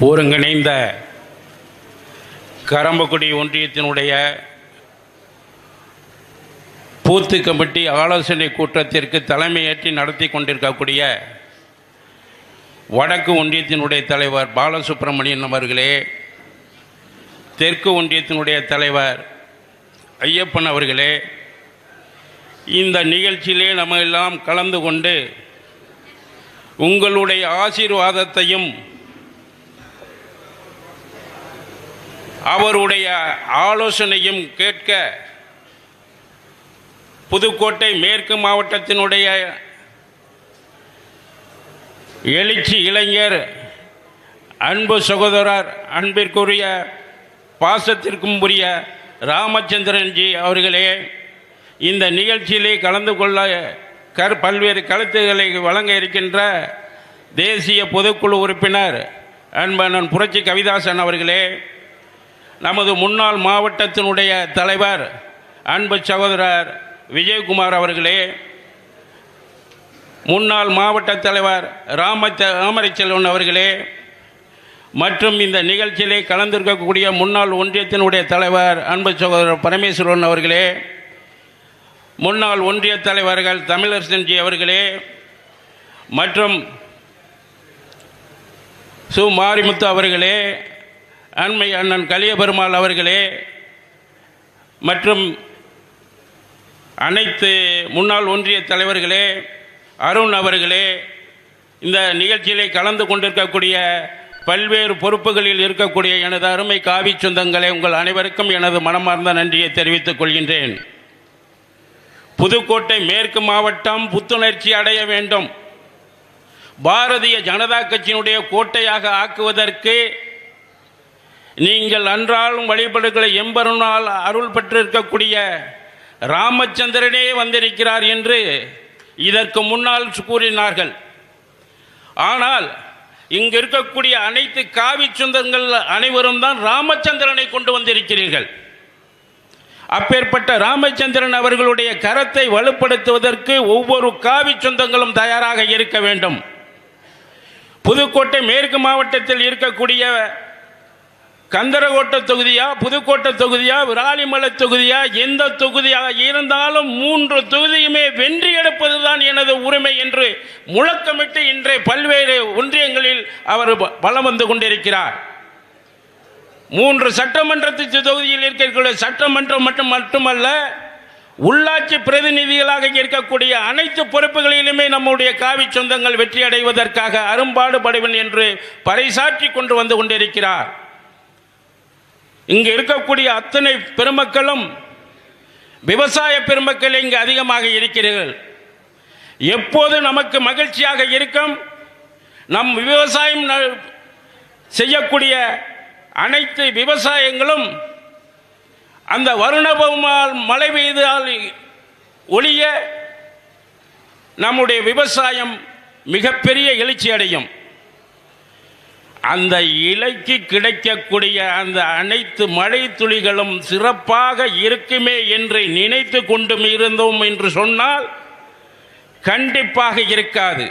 ஒருங்கிணைந்த கரம்பக்குடி ஒன்றியத்தினுடைய பூத்து கமிட்டி ஆலோசனை கூட்டத்திற்கு தலைமையேற்றி நடத்தி கொண்டிருக்கக்கூடிய வடக்கு ஒன்றியத்தினுடைய தலைவர் பாலசுப்ரமணியன் அவர்களே தெற்கு ஒன்றியத்தினுடைய தலைவர் ஐயப்பன் அவர்களே இந்த நிகழ்ச்சியிலே நம்ம எல்லாம் கலந்து கொண்டு உங்களுடைய ஆசீர்வாதத்தையும் அவருடைய ஆலோசனையும் கேட்க புதுக்கோட்டை மேற்கு மாவட்டத்தினுடைய எழுச்சி இளைஞர் அன்பு சகோதரர் அன்பிற்குரிய பாசத்திற்கும் உரிய ராமச்சந்திரன்ஜி அவர்களே இந்த நிகழ்ச்சியிலே கலந்து கொள்ள கர் பல்வேறு கருத்துக்களை வழங்க இருக்கின்ற தேசிய பொதுக்குழு உறுப்பினர் அன்பனன் புரட்சி கவிதாசன் அவர்களே நமது முன்னாள் மாவட்டத்தினுடைய தலைவர் அன்பு சகோதரர் விஜயகுமார் அவர்களே முன்னாள் மாவட்ட தலைவர் ராம ராமரைச்செல்வன் அவர்களே மற்றும் இந்த நிகழ்ச்சியிலே கலந்திருக்கக்கூடிய முன்னாள் ஒன்றியத்தினுடைய தலைவர் அன்பு சகோதரர் பரமேஸ்வரன் அவர்களே முன்னாள் ஒன்றிய தலைவர்கள் தமிழரசன்ஜி அவர்களே மற்றும் சு மாரிமுத்து அவர்களே அண்மை அண்ணன் கலியபெருமாள் அவர்களே மற்றும் அனைத்து முன்னாள் ஒன்றிய தலைவர்களே அருண் அவர்களே இந்த நிகழ்ச்சியிலே கலந்து கொண்டிருக்கக்கூடிய பல்வேறு பொறுப்புகளில் இருக்கக்கூடிய எனது அருமை காவி சொந்தங்களை உங்கள் அனைவருக்கும் எனது மனமார்ந்த நன்றியை தெரிவித்துக் கொள்கின்றேன். புதுக்கோட்டை மேற்கு மாவட்டம் புத்துணர்ச்சி அடைய வேண்டும். பாரதிய ஜனதா கட்சியினுடைய கோட்டையாக ஆக்குவதற்கு நீங்கள் அன்றாலும் வழிபடுகிற எம்பருனால் அருள் பெற்றிருக்கக்கூடிய ராமச்சந்திரனே வந்திருக்கிறார் என்று இதற்கு முன்னால் கூறினார்கள். ஆனால் இங்கு இருக்கக்கூடிய அனைத்து காவி சொந்தங்கள் அனைவரும் தான் ராமச்சந்திரனை கொண்டு வந்திருக்கிறீர்கள். அப்பேற்பட்ட ராமச்சந்திரன் அவர்களுடைய கரத்தை வலுப்படுத்துவதற்கு ஒவ்வொரு காவி சொந்தங்களும் தயாராக இருக்க வேண்டும். புதுக்கோட்டை மேற்கு மாவட்டத்தில் இருக்கக்கூடிய கந்தரகோட்டை தொகுதியா புதுக்கோட்டை தொகுதியா விராலிமலை தொகுதியா எந்த தொகுதியாக இருந்தாலும் மூன்று தொகுதியுமே வென்றி எடுப்பதுதான் எனது உரிமை என்று முழக்கமிட்டு இன்றைய பல்வேறு ஒன்றியங்களில் அவர் பலம் வந்து கொண்டிருக்கிறார். மூன்று சட்டமன்றத்து தொகுதியில் இருக்கக்கூடிய சட்டமன்றம் மட்டும் மட்டுமல்ல உள்ளாட்சி பிரதிநிதிகளாக இருக்கக்கூடிய அனைத்து பொறுப்புகளிலுமே நம்முடைய காவி சொந்தங்கள் வெற்றி அடைவதற்காக அரும்பாடுபடுவன் என்று பறைசாற்றி கொண்டு வந்து கொண்டிருக்கிறார். இங்கு இருக்கக்கூடிய அத்தனை பெருமக்களும் விவசாய பெருமக்கள் இங்கு அதிகமாக இருக்கிறீர்கள். எப்போது நமக்கு மகிழ்ச்சியாக இருக்கும் நம் விவசாயம் ந- செய்யக்கூடிய அனைத்து விவசாயங்களும் அந்த வருணபெருமாள் மழை பெய்தால் ஒளிய நம்முடைய விவசாயம் மிகப்பெரிய எழுச்சி அடையும் அந்த இலைக்கு கிடைக்கக்கூடிய அந்த அனைத்து மழை துளிகளும் சிறப்பாக இருக்குமே என்று நினைத்து கொண்டும் இருந்தோம் என்று சொன்னால் கண்டிப்பாக இருக்காது.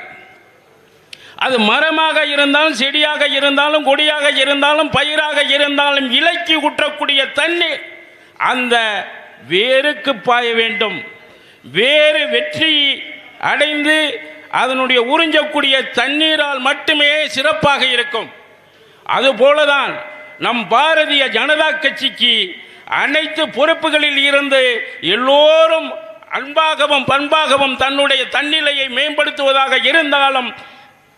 அது மரமாக இருந்தாலும் செடியாக இருந்தாலும் கொடியாக இருந்தாலும் பயிராக இருந்தாலும் இலைக்கு ஊற்றக்கூடிய தண்ணீர் அந்த வேருக்கு பாய வேண்டும். வேறு வெற்றி அடைந்து அதனுடைய உறிஞ்சக்கூடிய தண்ணீரால் மட்டுமே சிறப்பாக இருக்கும். அதுபோலதான் நம் பாரதிய ஜனதா கட்சிக்கு அனைத்து பொறுப்புகளில் இருந்து எல்லோரும் அன்பாகவும் பண்பாகவும் தன்னுடைய தன்னிலையை மேம்படுத்துவதாக இருந்தாலும்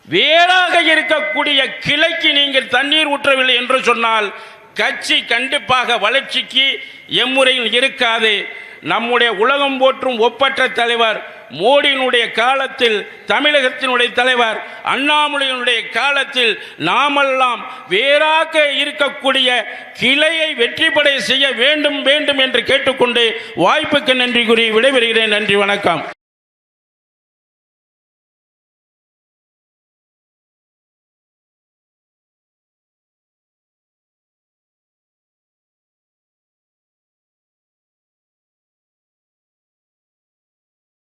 வேறாக இருக்கக்கூடிய கிளைக்கு நீங்கள் தண்ணீர் ஊற்றவில்லை என்று சொன்னால் கட்சி கண்டிப்பாக வளர்ச்சிக்கு எம்முறையில் இருக்காது. நம்முடைய உலகம் போற்றும் ஒப்பற்ற தலைவர் மோடியினுடைய காலத்தில் தமிழகத்தினுடைய தலைவர் அண்ணாமலையினுடைய காலத்தில் நாமெல்லாம் வேறாக இருக்கக்கூடிய கிளையை வெற்றிப்படை செய்ய வேண்டும் வேண்டும் என்று கேட்டுக்கொண்டு வாய்ப்புக்கு நன்றி கூறி விடைபெறுகிறேன். நன்றி வணக்கம்.